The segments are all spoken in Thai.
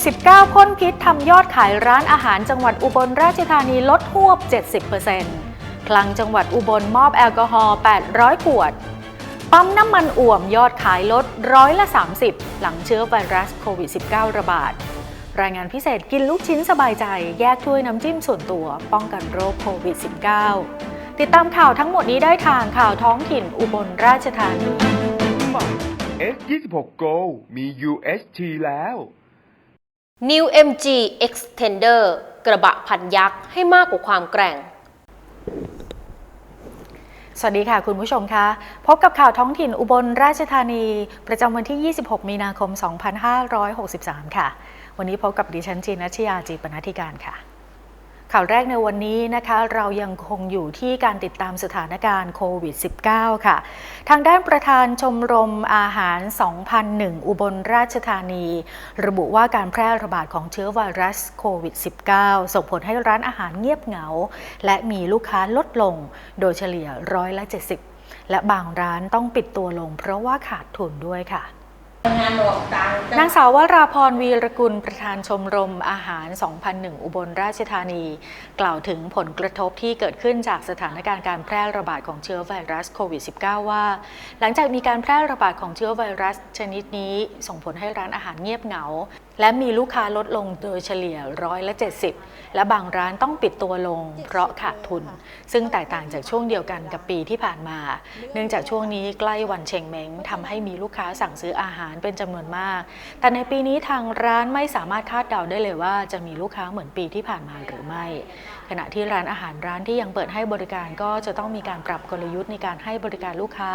ด -19 พ่นพิษทำยอดขายร้านอาหารจังหวัดอุบลราชธานีลดหวบ 70%คลังจังหวัดอุบลมอบแอลกอฮอล์ 800 ขวด ปั๊มน้ำมันอ่วมยอดขายลดร้อยละ 30 หลังเชื้อไวรัสโควิด -19 ระบาด รายงานพิเศษกินลูกชิ้นสบายใจ แยกถ้วยน้ำจิ้มส่วนตัว ป้องกันโรคโควิด -19 ติดตามข่าวทั้งหมดนี้ได้ทางข่าวท้องถิ่นอุบลราชธานี S26 Go มี UHT แล้ว New MG Extender กระบะพันยักษ์ให้มากกว่าความแกร่ง สวัสดีค่ะคุณผู้ชมคะ พบกับข่าวท้องถิ่นอุบลราชธานี ประจำวันที่ 26 มีนาคม 2563 ค่ะ วันนี้พบกับดิฉันจีนัชยาจีปนัธิการค่ะ ข่าวแรกในวันนี้นะคะเรายังคงอยู่ที่การติดตามสถานการณ์โควิด -19 ค่ะ ทางด้านประธานชมรมอาหาร 2001 อุบลราชธานี ระบุว่าการแพร่ระบาดของเชื้อไวรัสโควิด -19 ส่งผลให้ร้านอาหารเงียบเหงา และมีลูกค้าลดลงโดยเฉลี่ยร้อยละ 70 และบางร้านต้องปิดตัวลงเพราะว่าขาดทุนด้วยค่ะ นางสาววราพรวีรกุลประธานชมรมอาหาร 2001 อุบลราชธานี กล่าวถึงผลกระทบที่เกิดขึ้นจากสถานการณ์การแพร่ระบาดของเชื้อไวรัสโควิด -19 ว่า หลังจากมีการแพร่ระบาดของเชื้อไวรัสชนิดนี้ส่งผลให้ร้านอาหารเงียบเหงา และมีลูกค้าลดลงโดยเฉลี่ยร้อยละ70 และบางร้านต้องปิดตัวลงเพราะขาดทุน ซึ่งแตกต่างจากช่วงเดียวกันกับปีที่ผ่านมา เนื่องจากช่วงนี้ใกล้วันเชงเม้งทำให้มีลูกค้าสั่งซื้ออาหารเป็นจำนวนมาก แต่ในปีนี้ทางร้านไม่สามารถคาดเดาได้เลยว่าจะมีลูกค้าเหมือนปีที่ผ่านมาหรือไม่ ขณะที่ร้านอาหารร้านที่ยังเปิดให้บริการก็จะต้องมีการปรับกลยุทธ์ในการให้บริการลูกค้า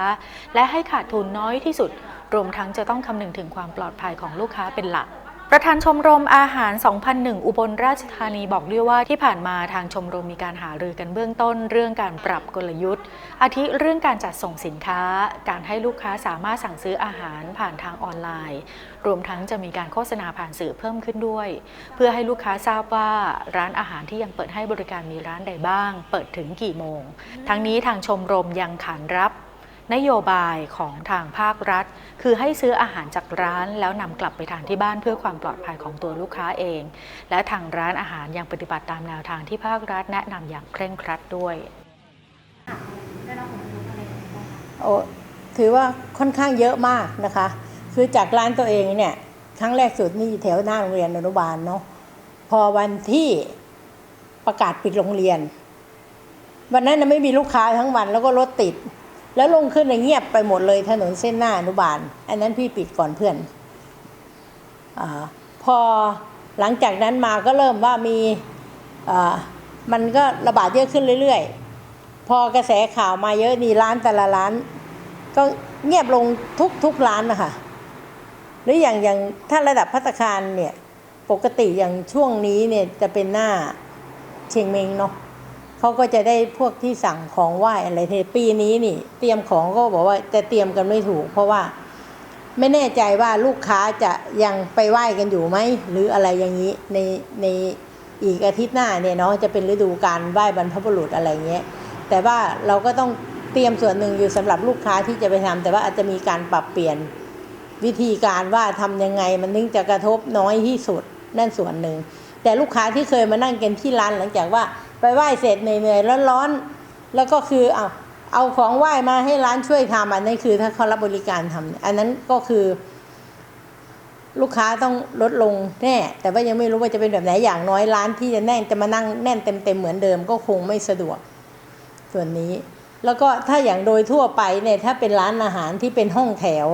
และให้ขาดทุนน้อยที่สุด รวมทั้งจะต้องคำนึงถึงความปลอดภัยของลูกค้าเป็นหลัก ประธานชมรมอาหาร 2001 อุบลราชธานีบอกด้วยว่าที่ผ่านมาทางชมรมมีการหารือกันเบื้องต้น เรื่องการปรับกลยุทธ์ อาทิเรื่องการจัดส่งสินค้า การให้ลูกค้าสามารถสั่งซื้ออาหารผ่านทางออนไลน์ รวมทั้งจะมีการโฆษณาผ่านสื่อเพิ่มขึ้นด้วย เพื่อให้ลูกค้าทราบว่าร้านอาหารที่ยังเปิดให้บริการมีร้านใดบ้าง เปิดถึงกี่โมง ทั้งนี้ทางชมรมยังขานรับ นโยบายของทางภาครัฐ คือให้ซื้ออาหารจากร้านแล้วนำกลับไปทานที่บ้านเพื่อความปลอดภัยของตัวลูกค้าเอง และทางร้านอาหารยังปฏิบัติตามแนวทางที่ภาครัฐแนะนำอย่างเคร่งครัดด้วยโอ้ถือว่าค่อนข้างเยอะมากนะคะ คือจากร้านตัวเองเนี่ยครั้งแรกสุดนี่แถวหน้าโรงเรียนอนุบาลเนาะพอวันที่ประกาศปิดโรงเรียน วันนั้นไม่มีลูกค้าทั้งวันแล้วก็รถติด แล้วลงขึ้นน่ะเงียบไปหมดเลยถนนเส้นหน้าอนุบาล อันนั้นพี่ปิดก่อนเพื่อนอพอหลังจากนั้นมาก็เริ่มว่ามีมันก็ระบาดเยอะขึ้นเรื่อยๆ พอกระแสข่าวมาเยอะนี่ร้านแต่ละร้าน ก็เงียบลงทุกทุกร้านนะคะหรืออย่างอย่างถ้าระดับพัตตาคารเนี่ยปกติอย่างช่วงนี้เนี่ยจะเป็นหน้าเชียงเมงเนาะ เขาก็จะได้พวกที่สั่งของไหว้อะไรเทปีนี้นี่ เตรียมของก็บอกว่าจะเตรียมกันไม่ถูก เพราะว่าไม่แน่ใจว่าลูกค้าจะยังไปไหว้กันอยู่ไหมหรืออะไรอย่างนี้ในในอีกอาทิตย์หน้าเนี่ยเนาะจะเป็นฤดูการไหว้บรรพบุรุษอะไรเงี้ยแต่ว่าเราก็ต้องเตรียมส่วนหนึ่งอยู่สำหรับลูกค้าที่จะไปทำแต่ว่าอาจจะมีการปรับเปลี่ยนวิธีการว่าทำยังไงมันถึงจะกระทบน้อยที่สุดนั่นส่วนหนึ่งแต่ลูกค้าที่เคยมานั่งกันที่ร้านหลังจากว่า ไปไหว้เสร็จเหนื่อยๆร้อนๆแล้วก็คือเอาเอาของไหว้มาให้ร้านช่วยทำอันนั้นคือถ้าเขารับบริการทำอันนั้นก็คือ ลูกค้าต้องลดลงแน่แต่ว่ายังไม่รู้ว่าจะเป็นแบบไหนอย่างน้อยร้านที่จะแน่นจะมานั่งแน่นเต็มๆเหมือนเดิมก็คงไม่สะดวกส่วนนี้ แล้วก็ถ้าอย่างโดยทั่วไปเนี่ยถ้าเป็นร้านอาหารที่เป็นห้องแถว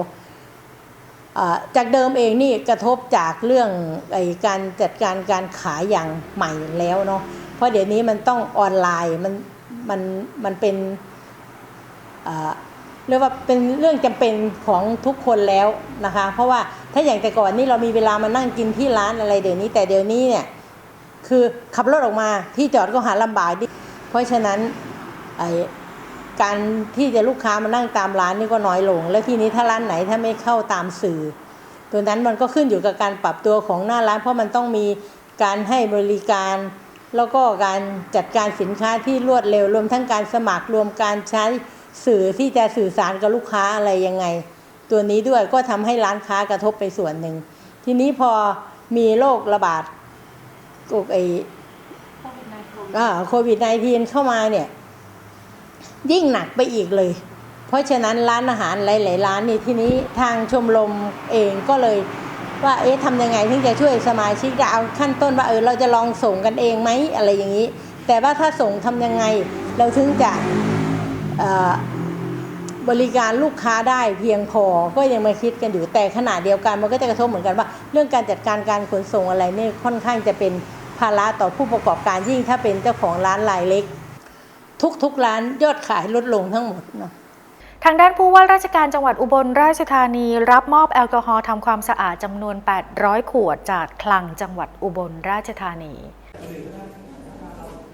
อ่าจากเดิมเองนี่กระทบจากเรื่องไอการจัดการการขายอย่างใหม่แล้วเนาะ ราะเดี๋ยวนี้มันต้องออนไลน์มันมันมันเป็นเรียกว่าเป็นเรื่องจำเป็นของทุกคนแล้วนะคะ เพราะว่าถ้าอย่างแต่ก่อนนี่เรามีเวลามานั่งกินที่ร้านอะไรเดี๋ยวนี้ แต่เดี๋ยวนี้เนี่ยคือขับรถออกมาที่จอดก็หาลำบากดิเพราะฉะนั้นไอการที่จะลูกค้ามานั่งตามร้านนี่ก็น้อยลง แล้วทีนี้ถ้าร้านไหนถ้าไม่เข้าตามสื่อ ตัวนั้นมันก็ขึ้นอยู่กับการปรับตัวของหน้าร้าน เพราะมันต้องมีการให้บริการ แล้วก็การจัดการสินค้าที่รวดเร็ว รวมทั้งการสมัครรวมการใช้สื่อที่จะสื่อสารกับลูกค้าอะไรยังไง ตัวนี้ด้วยก็ทำให้ร้านค้ากระทบไปส่วนหนึ่ง ทีนี้พอมีโรคระบาดโคไอโควิด -19 เข้ามาเนี่ย ยิ่งหนักไปอีกเลย เพราะฉะนั้นร้านอาหารหลาย ๆ ร้านนี่ทีนี้ทางชมรมเองก็เลย ว่าเอ๊ะทำยังไงถึงจะช่วยสมาชิกจะเอาขั้นต้นว่าเออเราจะลองส่งกันเองไหมอะไรอย่างนี้ แต่ว่าถ้าส่งทำยังไงเราถึงจะบริการลูกค้าได้เพียงพอก็ยังมาคิดกันอยู่แต่ขณะเดียวกันมันก็จะกระทบเหมือนกันว่า เรื่องการจัดการการขนส่งอะไรนี่ค่อนข้างจะเป็นภาระต่อผู้ประกอบการยิ่งถ้าเป็นเจ้าของร้านรายเล็ก ทุกๆร้านยอดขายลดลงทั้งหมดเนาะ ทางด้านผู้ว่าราชการจังหวัดอุบลราชธานี รับมอบแอลกอฮอล์ทำความสะอาดจำนวน 800 ขวดจากคลังจังหวัดอุบลราชธานี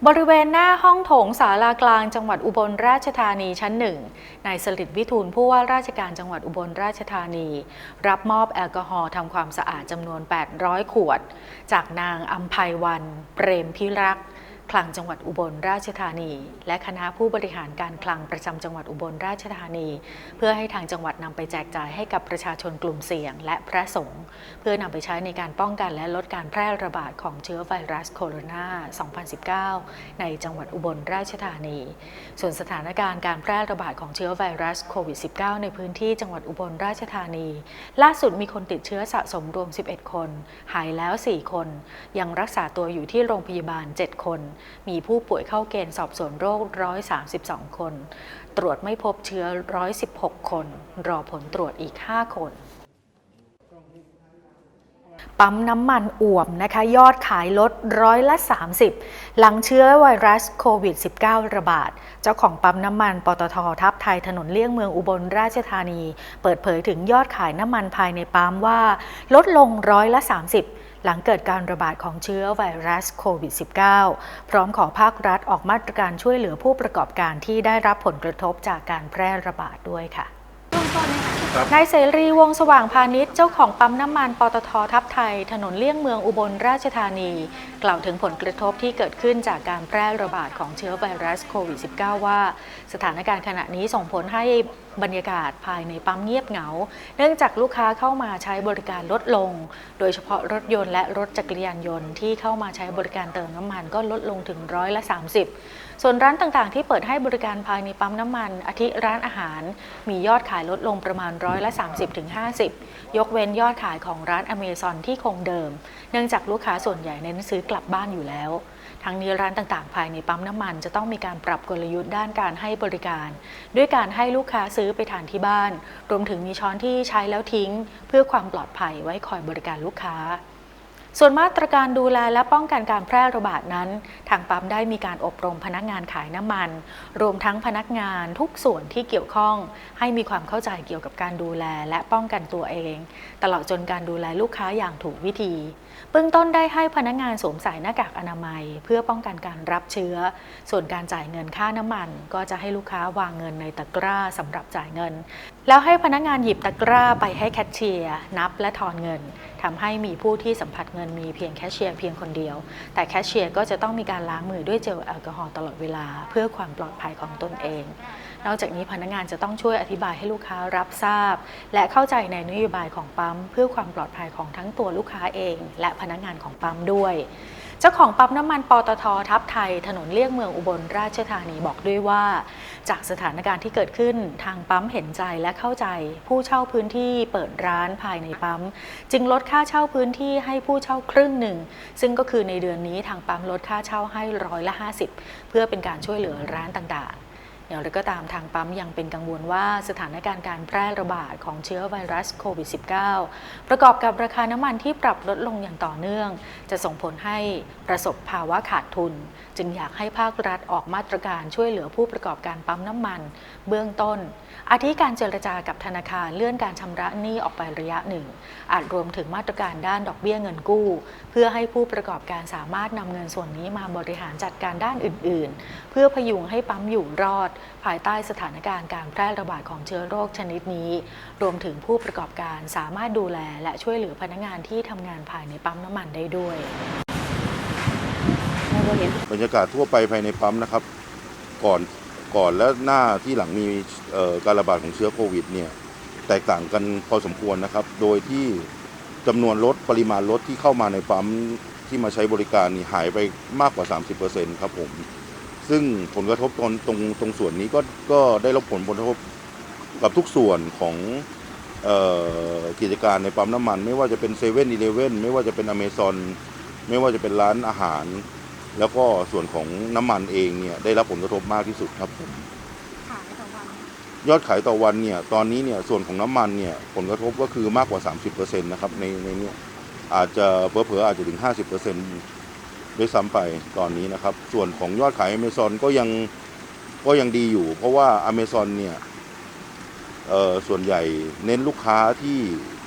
บริเวณหน้าห้องโถงศาลากลางจังหวัดอุบลราชธานีชั้นหนึ่งนายสลิดวิทูลผู้ว่าราชการจังหวัดอุบลราชธานี รับมอบแอลกอฮอล์ทำความสะอาดจำนวน 800 ขวด จากนางอัมภัยวัน เปรมพิรักษ์ คลังจังหวัดอุบลราชธานี และคณะผู้บริหารการคลังประจำจังหวัดอุบลราชธานี เพื่อให้ทางจังหวัดนำไปแจกจ่ายให้กับประชาชนกลุ่มเสี่ยง และพระสงฆ์เพื่อนำไปใช้ในการป้องกันและลดการแพร่ระบาดของเชื้อไวรัสโคโรนา 2019 ในจังหวัดอุบลราชธานี ส่วนสถานการณ์การแพร่ระบาดของเชื้อไวรัสโควิด -19 ในพื้นที่จังหวัดอุบลราชธานี ล่าสุดมีคนติดเชื้อสะสมรวม 11 คน หายแล้ว 4 คน ยังรักษาตัวอยู่ที่โรงพยาบาล 7 คนมีผู้ป่วยเข้าเกณฑ์สอบสวนโรค 132 คน ตรวจไม่พบเชื้อ 116 คน รอผลตรวจอีก 5 คนปั๊มน้ำมันอ่วมนะคะยอดขายลดร้อยละ 30 หลังเชื้อไวรัสโควิด -19 ระบาด เจ้าของปั๊มน้ำมันปตททับไทยถนนเลี่ยงเมืองอุบลราชธานี เปิดเผยถึงยอดขายน้ำมันภายในปั๊มว่า ลดลงร้อยละ 30 หลังเกิดการระบาดของเชื้อไวรัสโควิด -19 พร้อมขอภาครัฐออกมาตรการช่วยเหลือผู้ประกอบการที่ได้รับผลกระทบจากการแพร่ระบาดด้วยค่ะน นายเสรีวงศ์สว่างพาณิชย์เจ้าของปั๊มน้ำมันปตททับไทย ถนนเลี่ยงเมืองอุบลราชธานี กล่าวถึงผลกระทบที่เกิดขึ้นจากการแพร่ระบาดของเชื้อไวรัสโควิด -19 ว่า สถานการณ์ขณะนี้ส่งผลให้บรรยากาศภายในปั๊มเงียบเหงา เนื่องจากลูกค้าเข้ามาใช้บริการลดลง โดยเฉพาะรถยนต์และรถจักรยานยนต์ที่เข้ามาใช้บริการเติมน้ำมันก็ลดลงถึงร้อยละ 30 ส่วนร้านต่างๆ ที่เปิดให้บริการภายในปั๊มน้ำมัน อาทิร้านอาหาร มียอดขายลดลงประมาณร้อยละ 30ถึง50 ยกเว้นยอดขายของร้านอเมซอนที่คงเดิม เนื่องจากลูกค้าส่วนใหญ่เน้นซื้อกลับบ้านอยู่แล้วทั้งนี้ร้านต่างๆ ภายในปั๊มน้ำมัน จะต้องมีการปรับกลยุทธ์ด้านการให้บริการ ด้วยการให้ลูกค้าซื้อไปทานที่บ้าน รวมถึงมีช้อนที่ใช้แล้วทิ้ง เพื่อความปลอดภัยไว้คอยบริการลูกค้า ส่วนมาตรการดูแลและป้องกันการแพร่ระบาดนั้น ทางปั๊มได้มีการอบรมพนักงานขายน้ำมัน รวมทั้งพนักงานทุกส่วนที่เกี่ยวข้อง ให้มีความเข้าใจเกี่ยวกับการดูแลและป้องกันตัวเอง ตลอดจนการดูแลลูกค้าอย่างถูกวิธี เบื้องต้นได้ให้พนักงานสวมใส่หน้ากากอนามัย เพื่อป้องกันการรับเชื้อ ส่วนการจ่ายเงินค่าน้ำมัน ก็จะให้ลูกค้าวางเงินในตะกร้าสำหรับจ่ายเงิน แล้วให้พนักงานหยิบตะกร้าไปให้แคชเชียร์นับและทอนเงินทำให้มีผู้ที่สัมผัสเงินมีเพียงแคชเชียร์เพียงคนเดียว แต่แคชเชียร์ก็จะต้องมีการล้างมือด้วยเจลแอลกอฮอล์ตลอดเวลา เพื่อความปลอดภัยของตนเอง นอกจากนี้พนักงานจะต้องช่วยอธิบายให้ลูกค้ารับทราบ และเข้าใจในนโยบายของปั๊ม เพื่อความปลอดภัยของทั้งตัวลูกค้าเอง และพนักงานของปั๊มด้วยเจ้าของปั๊มน้ำมันปตททับไทย ถนนเลี่ยงเมืองอุบลราชธานีบอกด้วยว่า จากสถานการณ์ที่เกิดขึ้นทางปั๊มเห็นใจและเข้าใจ ผู้เช่าพื้นที่เปิดร้านภายในปั๊ม จึงลดค่าเช่าพื้นที่ให้ผู้เช่าครึ่งหนึ่ง ซึ่งก็คือในเดือนนี้ทางปั๊มลดค่าเช่าให้ร้อยละ 50 เพื่อเป็นการช่วยเหลือร้านต่างๆ อย่างไรก็ตามทางปั๊มยังเป็นกังวลว่าสถานการณ์การแพร่ระบาดของเชื้อไวรัสโควิด -19 ประกอบกับราคาน้ำมันที่ปรับลดลงอย่างต่อเนื่อง จะส่งผลให้ประสบภาวะขาดทุน จึงอยากให้ภาครัฐออกมาตรการช่วยเหลือผู้ประกอบการปั๊มน้ำมัน เบื้องต้น อาทิการเจรจากับธนาคารเลื่อนการชำระหนี้ออกไประยะหนึ่ง อาจรวมถึงมาตรการด้านดอกเบี้ยเงินกู้ เพื่อให้ผู้ประกอบการสามารถนำเงินส่วนนี้มาบริหารจัดการด้านอื่น ๆ เพื่อพยุงให้ปั๊มอยู่รอด ภายใต้สถานการณ์การแพร่ระบาดของเชื้อโรคชนิดนี้ รวมถึงผู้ประกอบการสามารถดูแลและช่วยเหลือพนักงานที่ทำงานภายในปั๊มน้ำมันได้ด้วยบรรยากาศทั่วไปภายในปั๊มนะครับ ก่อน ก่อนและหน้าที่หลังมีการระบาดของเชื้อโควิดเนี่ยแตกต่างกันพอสมควรนะครับ โดยที่จำนวนรถปริมาณรถที่เข้ามาในปั๊มที่มาใช้บริการนี่หายไปมากกว่า 30%ครับผม ซึ่งผลกระทบตรงตรงตรงส่วนนี้ก็ก็ได้รับผลกระทบกับทุกส่วนของออกิจการในปั๊มน้ำมัน ไม่ว่าจะเป็นเซเว่นอีเลเว่นไม่ว่าจะเป็นอเมซอนไม่ว่าจะเป็นร้านอาหาร แล้วก็ส่วนของน้ำมันเองเนี่ยได้รับผลกระทบมากที่สุดครับผมขายต่อวันยอดขายต่อวันเนี่ยตอนนี้เนี่ยส่วนของน้ำมันเนี่ยผลกระทบก็คือมากกว่า 30%นะครับในในเนี้อาจจะเผลอๆอาจจะถึง 50%ด้วยซ้ำไปตอนนี้นะครับ ส่วนของยอดขายอเมซอนก็ยังก็ยังดีอยู่ เพราะว่าอเมซอนเนี่ยเอ่อส่วนใหญ่เน้นลูกค้าที่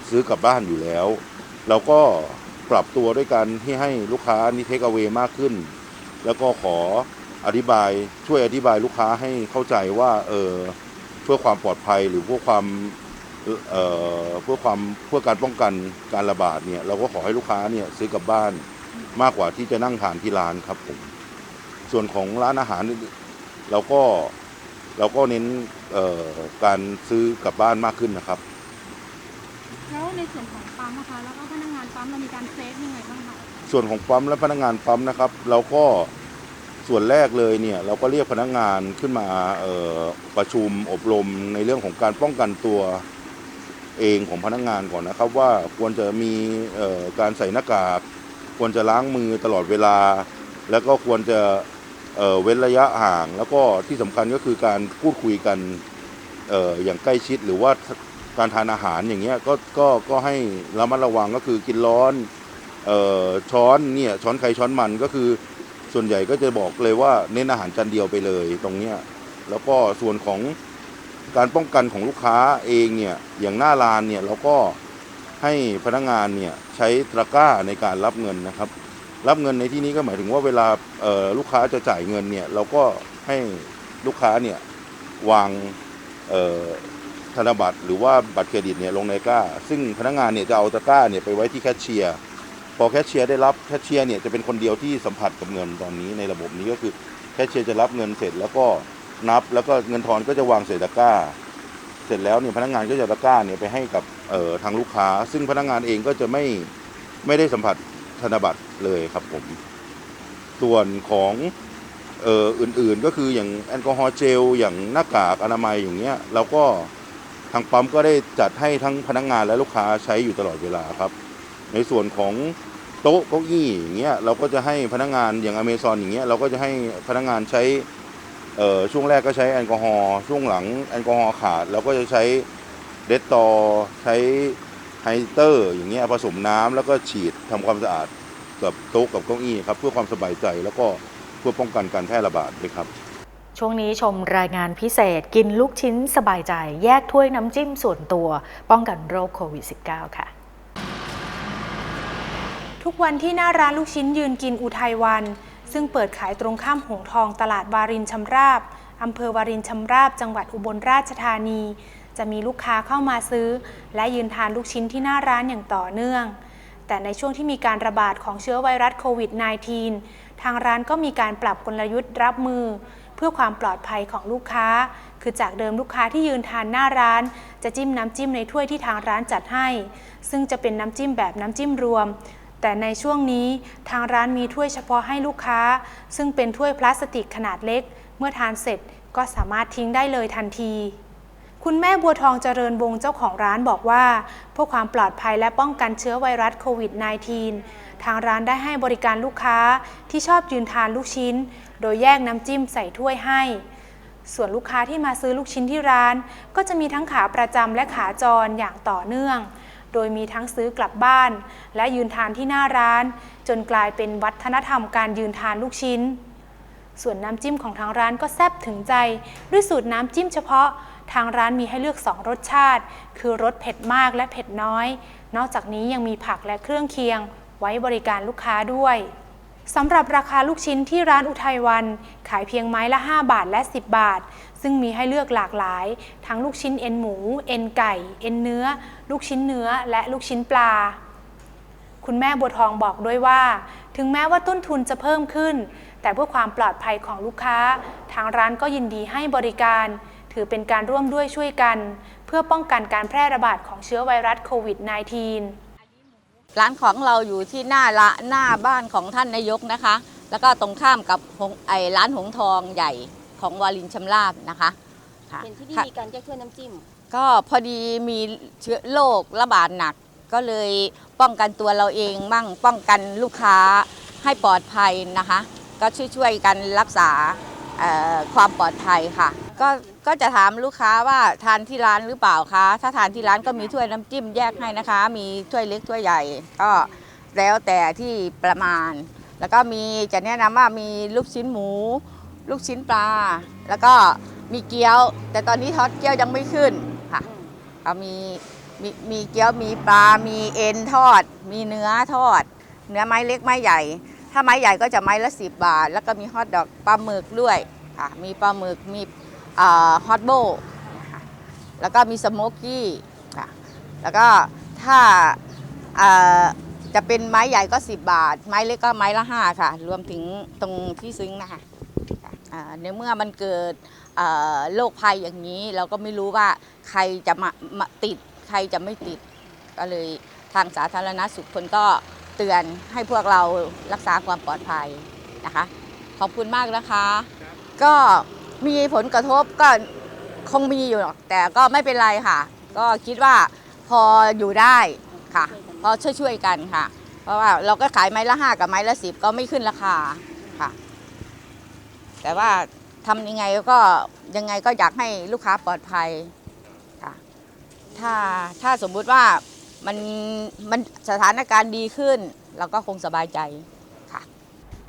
ซื้อกลับบ้านอยู่แล้ว เราก็ปรับตัวด้วยการที่ให้ลูกค้านี่เทคเอา a y มากขึ้น แล้วก็ขออธิบายช่วยอธิบายลูกค้าให้เข้าใจว่าเออเพื่อความปลอดภัยหรือเพื่อความเอ่อเพื่อความเพื่อการป้องกันการระบาดเนี่ยเราก็ขอให้ลูกค้าเนี่ยซื้อกลับบ้านมากกว่าที่จะนั่งทานที่ร้านครับผมส่วนของร้านอาหารเราก็เราก็เน้นการซื้อกลับบ้านมากขึ้นนะครับ แล้วในส่วนของปั๊มนะคะแล้วก็พนักงานปั๊มเรามีการเซฟยังไงบ้างคะ ส่วนของปั๊มและพนักงานปั๊มนะครับ เราก็ส่วนแรกเลยเนี่ยเราก็เรียกพนักงานขึ้นมาประชุมอบรมในเรื่องของการป้องกันตัวเองของพนักงานก่อนนะครับ ว่าควรจะมีการใส่หน้ากาก ควรจะล้างมือตลอดเวลา แล้วก็ควรจะเเว้นระยะห่าง แล้วก็ที่สำคัญก็คือการพูดคุยกันออย่างใกล้ชิดหรือว่าการทานอาหารอย่างเงี้ยก็ก็ก็ให้ระมัดระวังก็คือกินร้อน ช้อนเนี่ยช้อนใครช้อนมันก็คือส่วนใหญ่ก็จะบอกเลยว่าเน้นอาหารจานเดียวไปเลยตรงเนี้ยแล้วก็ส่วนของการป้องกันของลูกค้าเองเนี่ยอย่างหน้าร้านเนี่ยเราก็ให้พนักงานเนี่ยใช้ตะกร้าในการรับเงินนะครับ รับเงินในที่นี้ก็หมายถึงว่าเวลาลูกค้าจะจ่ายเงินเนี่ยเราก็ให้ลูกค้าเนี่ยวางธนบัตรหรือว่าบัตรเครดิตเนี่ยลงในกร้า ซึ่งพนักงานเนี่ยจะเอาตะกร้าเนี่ยไปไว้ที่แคชเชียร์ พอแคชเชียร์ได้รับแคชเชียร์เนี่ยจะเป็นคนเดียวที่สัมผัสกับเงินตอนนี้ในระบบนี้ก็คือแคชเชียร์จะรับเงินเสร็จแล้วก็นับ แล้วก็เงินทอนก็จะวางใส่ตะกร้า เสร็จแล้วเนี่ยพนักงานก็จะตะกร้าเนี่ยไปให้กับเอ่อทางลูกค้า ซึ่งพนักงานเองก็จะไม่ไม่ได้สัมผัสธนบัตรเลยครับผม ส่วนของเอ่ออื่นๆก็คืออย่างแอลกอฮอล์เจลอย่างหน้ากากอนามัยอย่างเงี้ยเราก็ทางปั๊มก็ได้จัดให้ทั้งพนักงานและลูกค้าใช้อยู่ตลอดเวลาครับ ในส่วนของ โต๊ะเก้าอี้อย่างเงี้ยเราก็จะให้พนักงานอย่างอเมซอนอย่างเงี้ยเราก็จะให้พนักงานใช้เอ่อช่วงแรกก็ใช้แอลกอฮอล์ช่วงหลังแอลกอฮอล์ขาดเราก็จะใช้เดตตอใช้ไฮเตอร์ อย่างเงี้ยผสมน้ำแล้วก็ฉีดทำความสะอาดกับโต๊ะกับเก้าอี้ครับเพื่อความสบายใจแล้วก็เพื่อป้องกันการแพร่ระบาดด้วยครับ ช่วงนี้ชมรายงานพิเศษกินลูกชิ้นสบายใจ แยกถ้วยน้ำจิ้มส่วนตัว ป้องกันโรคโควิด -19 ค่ะ ทุกวันที่หน้าร้านลูกชิ้นยืนกินอุทัยวัน ซึ่งเปิดขายตรงข้ามหงทองตลาดวารินชำราบอำเภอวารินชำราบจังหวัดอุบลราชธานี จะมีลูกค้าเข้ามาซื้อ และยืนทานลูกชิ้นที่หน้าร้านอย่างต่อเนื่อง แต่ในช่วงที่มีการระบาดของเชื้อไวรัสโควิด -19 ทางร้านก็มีการปรับกลยุทธ์รับมือ เพื่อความปลอดภัยของลูกค้า คือจากเดิมลูกค้าที่ยืนทานหน้าร้าน จะจิ้มน้ำจิ้มในถ้วยที่ทางร้านจัดให้ ซึ่งจะเป็นน้ำจิ้มแบบน้ำจิ้มรวม แต่ในช่วงนี้ทางร้านมีถ้วยเฉพาะให้ลูกค้า ซึ่งเป็นถ้วยพลาสติกขนาดเล็ก เมื่อทานเสร็จก็สามารถทิ้งได้เลยทันที คุณแม่บัวทองเจริญวงศ์เจ้าของร้านบอกว่าเพื่อความปลอดภัยและป้องกันเชื้อไวรัสโควิด -19 ทางร้านได้ให้บริการลูกค้าที่ชอบยืนทานลูกชิ้น โดยแยกน้ำจิ้มใส่ถ้วยให้ส่วนลูกค้าที่มาซื้อลูกชิ้นที่ร้าน ก็จะมีทั้งขาประจำและขาจรอย่างต่อเนื่อง โดยมีทั้งซื้อกลับบ้าน และยืนทานที่หน้าร้าน จนกลายเป็นวัฒนธรรมการยืนทานลูกชิ้น ส่วนน้ำจิ้มของทางร้านก็แซ่บถึงใจ ด้วยสูตรน้ำจิ้มเฉพาะทางร้านมีให้เลือก 2 รสชาติ คือรสเผ็ดมากและเผ็ดน้อย นอกจากนี้ยังมีผักและเครื่องเคียง ไว้บริการลูกค้าด้วยสำหรับราคาลูกชิ้นที่ร้านอุทัยวัน ขายเพียงไม้ละ 5 บาทและ 10 บาท ซึ่งมีให้เลือกหลากหลาย ทั้งลูกชิ้นเอ็นหมู เอ็นไก่ เอ็นเนื้อ ลูกชิ้นเนื้อ และลูกชิ้นปลา คุณแม่บัวทองบอกด้วยว่า ถึงแม้ว่าต้นทุนจะเพิ่มขึ้น แต่เพื่อความปลอดภัยของลูกค้า ทางร้านก็ยินดีให้บริการ ถือเป็นการร่วมด้วยช่วยกัน เพื่อป้องกันการแพร่ระบาดของเชื้อไวรัสโควิด -19 ร้านของเราอยู่ที่หน้าละหน้าบ้านของท่านนายกนะคะ แล้วก็ตรงข้ามกับไอร้านหงทองใหญ่ ของวารินชำราบนะคะค่ะเห็นที่นี่ค่ะมีการแยกถ้วยน้ำจิ้ม ก็พอดีมีเชื้อโรคระบาดหนัก ก็เลยป้องกันตัวเราเองมั่งป้องกันลูกค้าให้ปลอดภัยนะคะ ก็ช่วยๆกันรักษาเอ่อความปลอดภัยค่ะ ก็ก็จะถามลูกค้าว่าทานที่ร้านหรือเปล่าคะ ถ้าทานที่ร้านก็มีถ้วยน้ำจิ้มแยกให้นะคะ มีถ้วยเล็กถ้วยใหญ่ ก็แล้วแต่ที่ประมาณ แล้วก็มีจะแนะนำว่ามีลูกชิ้นหมู ลูกชิ้นปลา แล้วก็มีเกี๊ยว แต่ตอนนี้ทอดเกี๊ยวยังไม่ขึ้นค่ะก็มีมีมีเกี๊ยวมีปลา มีเอ็นทอด มีเนื้อทอด เนื้อไม้เล็กไม้ใหญ่ ถ้าไม้ใหญ่ก็จะไม้ละสิบบาท แล้วก็มีฮอทดอกปลาหมึกด้วยค่ะ มีปลาหมึก มีฮอตโบนะคะแล้วก็มีสโมกกี้ค่ะ แล้วก็ถ้าเอ่อจะเป็นไม้ใหญ่ก็ 10 บาท ไม้เล็กก็ไม้ละ 5 ค่ะ รวมถึงตรงที่ซึ้งนะคะค่ะอ่า ในเมื่อมันเกิดโรคภัยอย่างนี้ เราก็ไม่รู้ว่าใครจะมามาติดใครจะไม่ติด ก็เลยทางสาธารณสุขคนก็เตือนให้พวกเรารักษาความปลอดภัยนะคะ ขอบคุณมากนะคะ ก็มีผลกระทบก็คงมีอยู่หรอกแต่ก็ไม่เป็นไรค่ะ ก็คิดว่าพออยู่ได้ค่ะ พอช่วยๆกันค่ะ เพราะว่าเราก็ขายไม้ละห้ากับไม้ละสิบก็ไม่ขึ้นราคา แต่ว่าทำยังไงก็ยังไงก็อยากให้ลูกค้าปลอดภัยค่ะถ้าถ้าสมมุติว่ามันมันสถานการณ์ดีขึ้น เราก็คงสบายใจค่ะ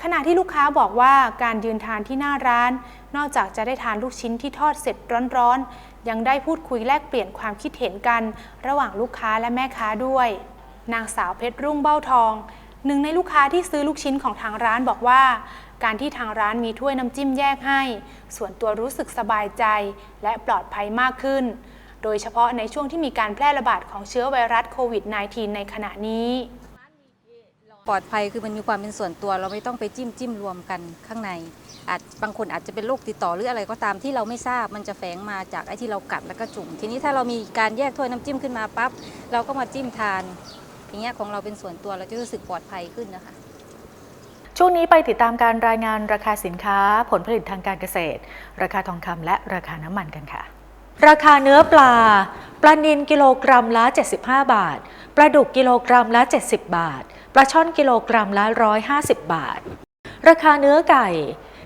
ขณะที่ลูกค้าบอกว่าการยืนทานที่หน้าร้าน นอกจากจะได้ทานลูกชิ้นที่ทอดเสร็จร้อนๆ ยังได้พูดคุยแลกเปลี่ยนความคิดเห็นกัน ระหว่างลูกค้าและแม่ค้าด้วย นางสาวเพชรรุ่งเบ้าทองหนึ่งในลูกค้าที่ซื้อลูกชิ้นของทางร้านบอกว่า การที่ทางร้านมีถ้วยน้ำจิ้มแยกให้ ส่วนตัวรู้สึกสบายใจและปลอดภัยมากขึ้น โดยเฉพาะในช่วงที่มีการแพร่ระบาดของเชื้อไวรัสโควิด -19 ในขณะนี้ ปลอดภัยคือมันมีความเป็นส่วนตัวเราไม่ต้องไปจิ้มจิ้มรวมกันข้างใน อาจบางคนอาจจะเป็นโรคติดต่อหรืออะไรก็ตามที่เราไม่ทราบมันจะแฝงมาจากไอ้ที่เรากัดแล้วก็จุ่ม ทีนี้ถ้าเรามีการแยกถ้วยน้ำจิ้มขึ้นมาปั๊บเราก็มาจิ้มทาน อย่างเงี้ยของเราเป็นส่วนตัวเราจะรู้สึกปลอดภัยขึ้นนะคะ ช่วงนี้ไปติดตามการรายงานราคาสินค้า ผลผลิตทางการเกษตร ราคาทองคำและราคาน้ำมันกันค่ะ ราคาเนื้อปลา ปลานิลกิโลกรัมละ 75 บาท ปลาดุกกิโลกรัมละ 70 บาท ปลาช่อนกิโลกรัมละ 150 บาท ราคาเนื้อไก่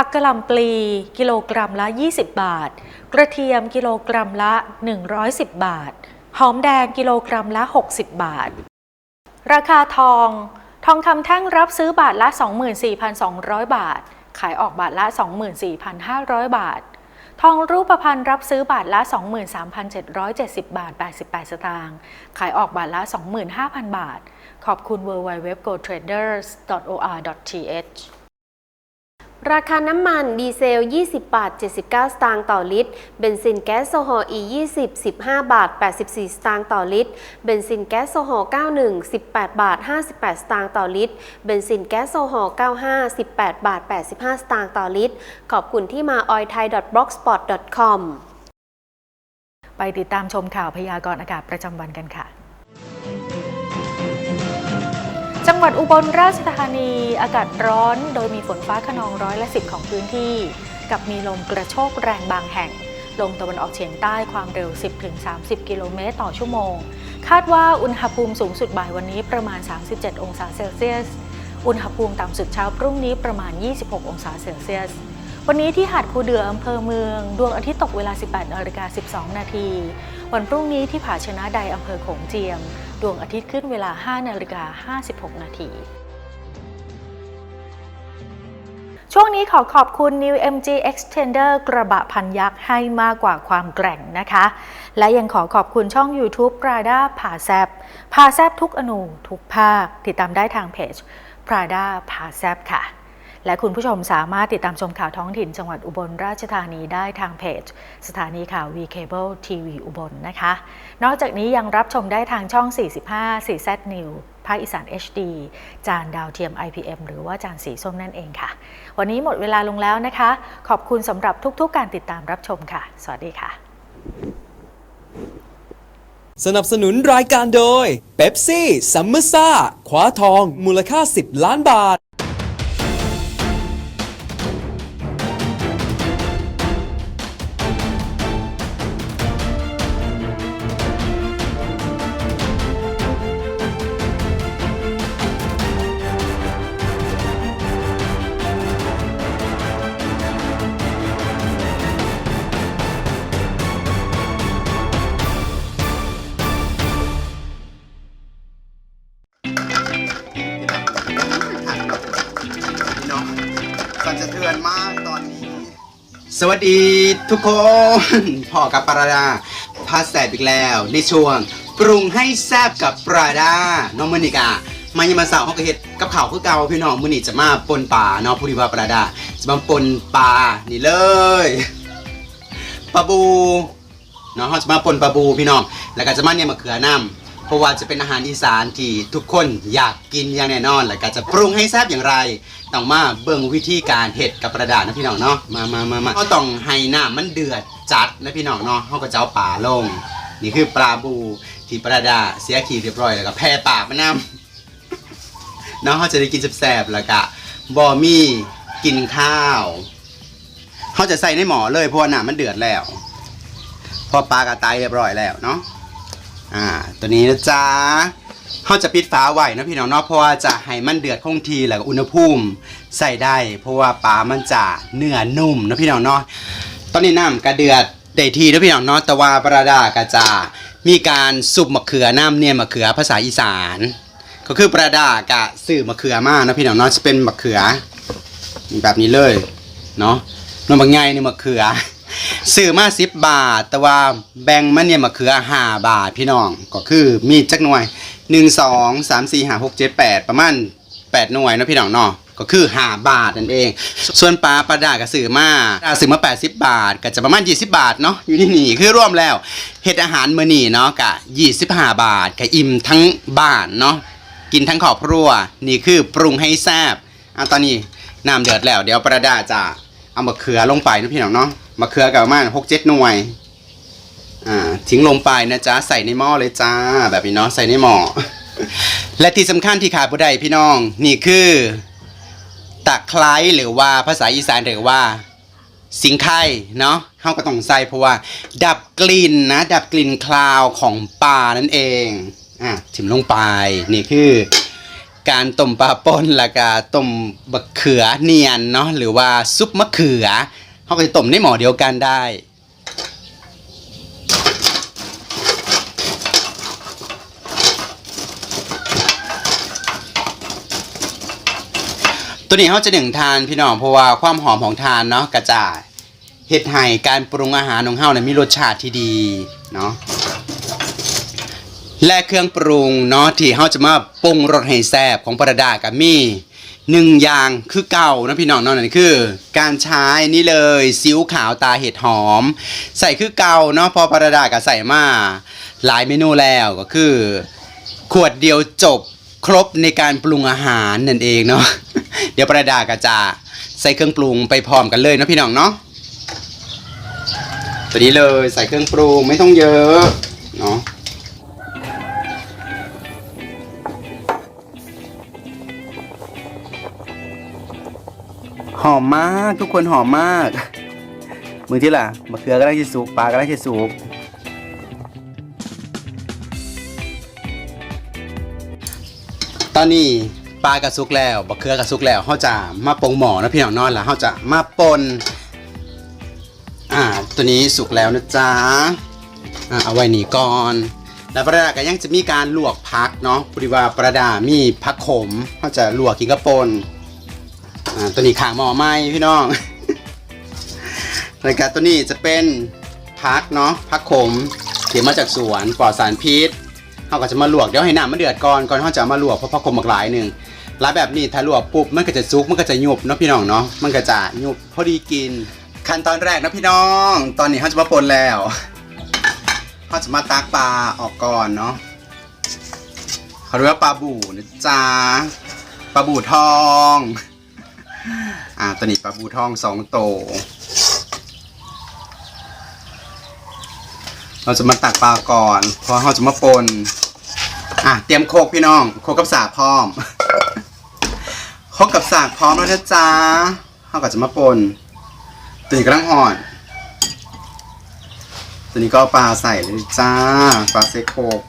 ผักกะหล่ำปลีกิโลกรัมละ 20 บาท กระเทียมกิโลกรัมละ 110 บาท หอมแดงกิโลกรัมละ 60 บาท ราคาทอง ทองคำแท่งรับซื้อบาทละ 24,200 บาท ขายออกบาทละ 24,500 บาท ทองรูปพรรณรับซื้อบาทละ 23,770 บาท 88 สตางค์ ขายออกบาทละ 25,000 บาท ขอบคุณ www.gotraders.or.th ราคาน้ำมันดีเซล 20 บาท 79 สตางค์ต่อลิตร เบนซินแก๊สโซฮอล์ E20 15 บาท 84 สตางค์ต่อลิตร เบนซินแก๊สโซฮอล์ 91 18 บาท 58 สตางค์ต่อลิตร เบนซินแก๊สโซฮอล์ 95 18 บาท 85 สตางค์ต่อลิตร ขอบคุณที่มา oilthai.blogspot.com ไปติดตามชมข่าวพยากรณ์อากาศประจำวันกันค่ะ จังหวัดอุบลราชธานีอากาศร้อน โดยมีฝนฟ้าขนองร้อยละสิบของพื้นที่ กับมีลมกระโชกแรงบางแห่ง ลมตะวันออกเฉียงใต้ความเร็ว 10-30 กิโลเมตรต่อชั่วโมง คาดว่าอุณหภูมิสูงสุดบ่ายวันนี้ประมาณ 37 องศาเซลเซียส อุณหภูมิต่ำสุดเช้าพรุ่งนี้ประมาณ 26 องศาเซลเซียส วันนี้ที่หาดคูเดืออำเภอเมือง ดวงอาทิตย์ตกเวลา 18นาฬิกา12 นาที วันพรุ่งนี้ที่ผาชนะใดอำเภอโขงเจียม ดวงอาทิตย์ขึ้นเวลา 5 นาฬิกา 56 นาทีช่วงนี้ขอขอบคุณ New MG Extender กระบะพันยักษ์ให้มากกว่าความแกร่งนะคะ และยังขอขอบคุณช่อง YouTube Prada ผ่าแซบผ่าแซบทุกอนูทุกภาค ติดตามได้ทางเพจ Prada ผ่าแซบค่ะ และคุณผู้ชมสามารถติดตามชมข่าวท้องถิ่นจังหวัดอุบลราชธานีได้ทางเพจ สถานีข่าว V Cable TV อุบลนะคะ นอกจากนี้ยังรับชมได้ทางช่อง 45 4Z New ภาคอีสาน HD จานดาวเทียม IPM หรือว่าจานสีส้มนั่นเองค่ะ วันนี้หมดเวลาลงแล้วนะคะ ขอบคุณสำหรับทุกๆ การติดตามรับชมค่ะ สวัสดีค่ะ สนับสนุนรายการโดยเบปซี่ซัมเมอร์ซ่าคว้าทอง มูลค่า 10 ล้านบาท สั่นสะเทือนมากตอนนี้ สวัสดีทุกคนพ่อกับปราดาพาแสบอีกแล้ว ในช่วง ปรุงให้แซบกับปราดาน้องมือนิกามายังมาสาวเขาก็เฮ็ดกับข่าวคือเก่าพี่น้องมือนี่จะมาปนป่าเนาะผู้ดีว่าปราดา จะมาปนปลานี่เลยปลาบูเนาะเขาจะมาปนปลาบูพี่น้องแล้วก็จะมาเนี่ยมะเขือน้ำ เพราะว่าจะเป็นอาหารอีสานที่ทุกคนอยากกินอย่างแน่นอน แล้วก็จะปรุงให้แซ่บอย่างไร ต้องมาเบิ่งวิธีการเห็ดกับกระดาษนะพี่น้องเนาะ มามามามาก็ต้องให้น้ำมันเดือดจัดนะพี่น้องเนาะเขาก็จะเอาป่าลง นี่คือปลาบูที่ประดาเสียขีดเรียบร้อยแล้วก็แพ่ปากมานำเนาะเขาจะได้กินแซ่บๆแล้วก็บอมี่กินข้าวเขาจะใส่ในหม้อเลยเพราะว่าน้ำมันเดือดแล้ว พอปลากระตายเรียบร้อยแล้วเนาะ อ่า ตัวนี้นะจ๊ะเขาจะปิดฝาไว้นะพี่น้องเนาะเพราะว่าจะให้มันเดือดคงทีแล้วก็อุณหภูมิใส่ได้ เพราะว่าปลามันจะเนื้อนุ่มนะพี่น้องเนาะตอนนี้น้ำกระเดือดได้ทีนะพี่น้องเนาะแต่ว่าปราดากระจะมีการสุบมะเขือน้ำเนี่ยมะเขือภาษาอีสาน ก็คือปราดากะสื่อมะเขือมากนะพี่น้องเนาะจะเป็นมะเขือ แบบนี้เลยเนาะนมบางไงนี่มะเขือ ซื้อมาสิบบาท แต่ว่าแบ่งมันเนี่ยมาคือห้าบาทพี่น้องก็คือมีจักหน่วยหนึ่งสองสามสี่ห้าหกเจ็ดแปดประมาณแปดหน่วยเนาะพี่น้องเนาะก็คือห้าบาทนั่นเอง ส่วนปลาปลาดาก็ซื้อมาปลาซื้อมาแปดสิบบาท ก็จะประมาณยี่สิบาทเนาะอยู่ที่นี่คือรวมแล้วเฮ็ดอาหารมื้อนี้เนาะกะยี่สิบห้าบาทก็อิ่มทั้งบ้านเนาะกินทั้งครอบครัวนี่คือปรุงให้แซ่บอะตอนนี้น้ำเดือดแล้ว เดี๋ยวปลาดาจะเอามะเขือลงไปนะพี่น้องเนาะ มะเขือกับมาณหกเจ็ดหน่วย อ่า ทิ้งลงไปนะจ๊ะ ใส่ในหม้อเลยจ้า แบบนี้เนาะ ใส่ในหม้อ และที่สำคัญที่ขาดบ่ได้พี่น้อง นี่คือตะไคร้หรือว่าภาษาอีสานเรียกว่า สิงไข่เนาะเข้าก็ต้องใส่เพราะว่า ดับกลิ่นนะ ดับกลิ่นคลาวของปลานั่นเอง อะถิมลงไป นี่คือการต้มปลาป่นแล้วก็ต้มบะเขือเนียนเนาะหรือว่าซุปมะเขือ เขาก็จะต้มในหม้อเดียวกันได้ ตัวนี้เขาจะหนึ่งทานพี่น้องเพราะว่าความหอมของทานเนาะกระจายเฮ็ดให้การปรุงอาหารของเฮาเนี่ยมีรสชาติที่ดีเนาะและเครื่องปรุงเนาะที่เขาจะมาปรุงรสให้แซ่บของประดากับมี หนึ่งอย่างคือเก่านะพี่น้องเนาะนั่นคือ การใช้นี่เลยซีอิ๊วขาวตาเห็ดหอม ใส่คือเก่าเนาะพอประดากับใส่มาหลายเมนูแล้วก็คือ ขวดเดียวจบครบในการปรุงอาหารนั่นเองเนาะเดี๋ยวประดาก็จะใส่เครื่องปรุงไปพร้อมกันเลยนะพี่น้องเนาะตัวนี้เลยใส่เครื่องปรุงไม่ต้องเยอะเนาะ อมมากทุกคนหอมมาก มือที่ล่ะมะเขือก็ได้ที่สุกปลาก็ได้ที่สุกตอนนี้ปลากระสุกแล้วมะเขือกระสุกแล้วเขาจะมาปงหมอนะพี่น้องนอนแล้วเขาจะมาปนอ่าตัวนี้สุกแล้วนะจ๊ะอ่าเอาไว้หนีก่อน แล้วประดาก็ยังจะมีการลวกพักเนาะพอดีว่าประดามีพักขมเขาจะลวกกินกระปน อ่าตัวนี้ขางหมอไหม้พี่น้องรายการตัวนี้จะเป็นพักเนาะพักขมเขียมาจากสวนปลอดสารพิษเขาก็จะมาลวกเดี๋ยวให้น้ำมันเดือดก่อนก่อนเขาจะเอามาลวกเพราะพักขมหลากหลายหนึ่งแล้วแบบนี้ถ้าลวกปุ๊บมันก็จะซุกมันก็จะยุบเนาะพี่น้องเนาะมันก็จะยุบพอดีกิน ขั้นตอนแรกนะพี่น้อง ตอนนี้เขาจะมาปนแล้วเขาจะมาตักปลาออกก่อนเนาะเขาเรียกว่าปลาบูนะจ๊ะปลาบูทอง อ่าตัวนี้ปลาบูทองสองโตวเราจะมาตักปลาก่อน เพราะเราจะมาปนอะเตรียมโคกพี่น้อง โคกกับสากพร้อม โคกกับสากพร้อมแล้วนะจ๊ะเราก็จะมาปนตัวนี้กำลังห่อน ตัวนี้ก็ปลาใส่เลยจ้า ปลาเซโคก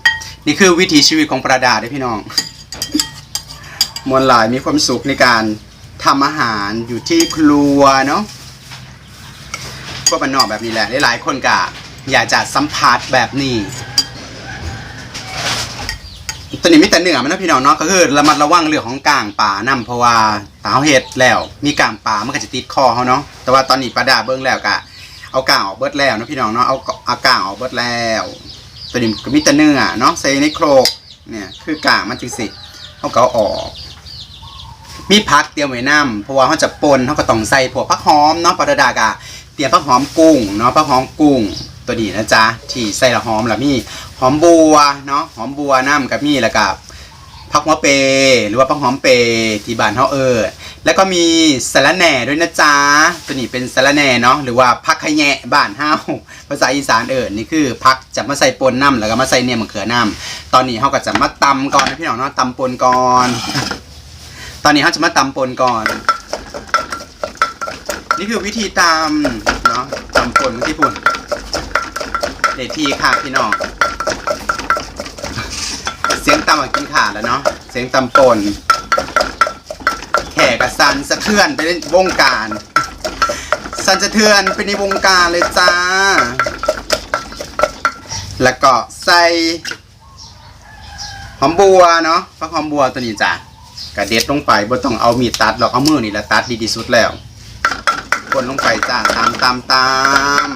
นี่คือวิถีชีวิตของประดาเด้พี่น้อง มวลหลายมีความสุขในการ ทำอาหารอยู่ที่ครัวเนาะพวกมันนอกแบบนี้แหละหลายๆคนกะอยากจะสัมผัสแบบนี้ตัวนี้มีแต่เนื้อมันนะพี่น้องเนาะก็คือระมัดระวังเรื่องของกลางป่านํเพราะว่าตาเฮาเห็ดแล้วมีกลางป่ามันก็จะติดคอเขาเนาะแต่ว่าตอนนี้ปลาดาเบิ้งแล้วกะเอากลางออกเบิดแล้วเนาะพี่น้องเนาะเอาเอากลางออกเบิดแล้วตัวนี้ก็มีแต่เนื้อเนาะใส่ในโครกเนี่ยคือกลางมันจึงสิเขาก็เอาออก มีพักเตรียมไว้น้ำเพราะว่าเขาจะปนเขาก็ต้องใส่พวกผักหอมเนาะปลาดากะเตรียมผักหอมกุ้งเนาะผักหอมกุ้งตัวนี้นะจ๊ะที่ใส่ละหอมละมีหอมบัวเนาะหอมบัวน้ำกับมีแล้วกับผักหัวเปหรือว่าผักหอมเปที่บ้านเฮาเออแล้วก็มีสะระแหน่ด้วยนะจ๊ะตัวนี้เป็นสะระแหน่เนาะหรือว่าผักขะแยะบ้านเฮาภาษาอีสานเออนี่คือผักจะมาใส่ปนน้ำแล้วก็มาใส่เนี่ยมะเขือน้ำตอนนี้เฮาก็จะมาตำก่อนนะพี่น้องเนาะตำปนก่อน อนนี้เขาจะมาตำปนก่อน นี่คือวิธีตำเนาะตำปนที่ปุ่นเดทีค่ะพี่น้องเสียงตำกินขาดแล้วเนาะเสียงตำปนแขกกับซันสะเทือนไปในวงการ สันสะเทือนไปในวงการเลยจ้า แล้วก็ใส่หอมบัวเนาะฟักหอมบัวตัวนี้จ้ะ กระเด็ดลงไปบ่ต้องเอามีดตัดหรอกเอามือนี่แหละตัดดีที่สุดแล้วคนลงไปจ้าตามตามตาม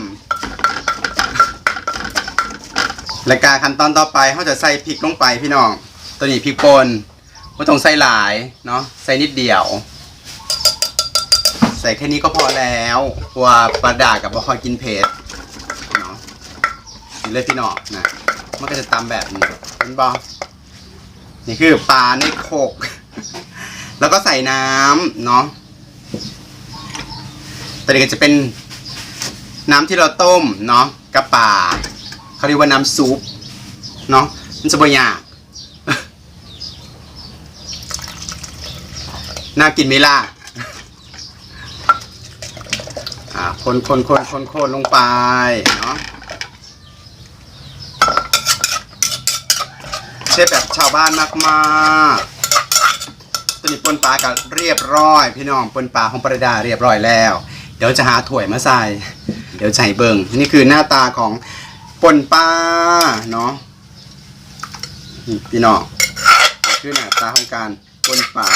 รายการขั้นตอนต่อไปเขาจะใส่พริกลงไปพี่น้อง ตัวนี้พริกป่นไม่ต้องใส่หลายเนาะใส่นิดเดียว ใส่แค่นี้ก็พอแล้วเพราะว่าปลาดากับบ่คอยกินเผ็ดเนาะนี่เลยพี่น้องนะมันก็จะตำแบบนี้เห็นบ่นี่คือปลาในโคก แล้วก็ใส่น้ำเนาะตัวนี้ก็จะเป็นน้ำที่เราต้มเนาะกับปลาเขาเรียกว่าน้ำซุปเนาะมันจะบ่ยากน่ากินไหมล่ะอ่าคนคนคนคนคนลงไปเนาะเชฟแบบชาวบ้านมากๆ ตัวนี้ปนปลากันเรียบร้อย พี่น้องปนปลาของประดาเรียบร้อยแล้ว เดี๋ยวจะหาถ้วยมาใส่ เดี๋ยวให้เบิงนี่คือหน้าตาของปนปลาเนาะพี่น้องคือหน้าตาของการปนปลา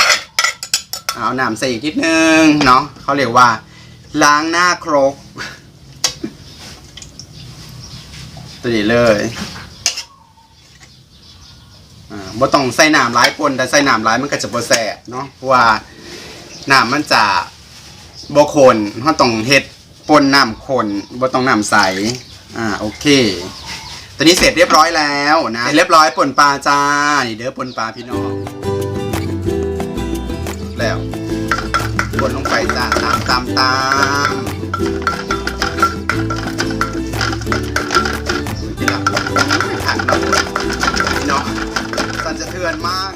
เอาน้ำใส่อีกนิดนึงเนาะเขาเรียกว่า ล้างหน้าครกตัวนี้เลย อ่าบ่ต้องใส่น้ำหลายปนแต่ใส่น้ำหลายมันก็จะบ่แซ่บเนาะเพราะว่าน้ำมันจะบ่ขนเราต้องเฮ็ดปนน้ำขนบ่ต้องน้ำใสอ่าโอเคตอนนี้เสร็จเรียบร้อยแล้วนะเสร็จเรียบร้อยปนปลาจ้านี่เด้อปนปลาพี่น้องแล้วปนลงไปจ้าตามตามตาม อนมาก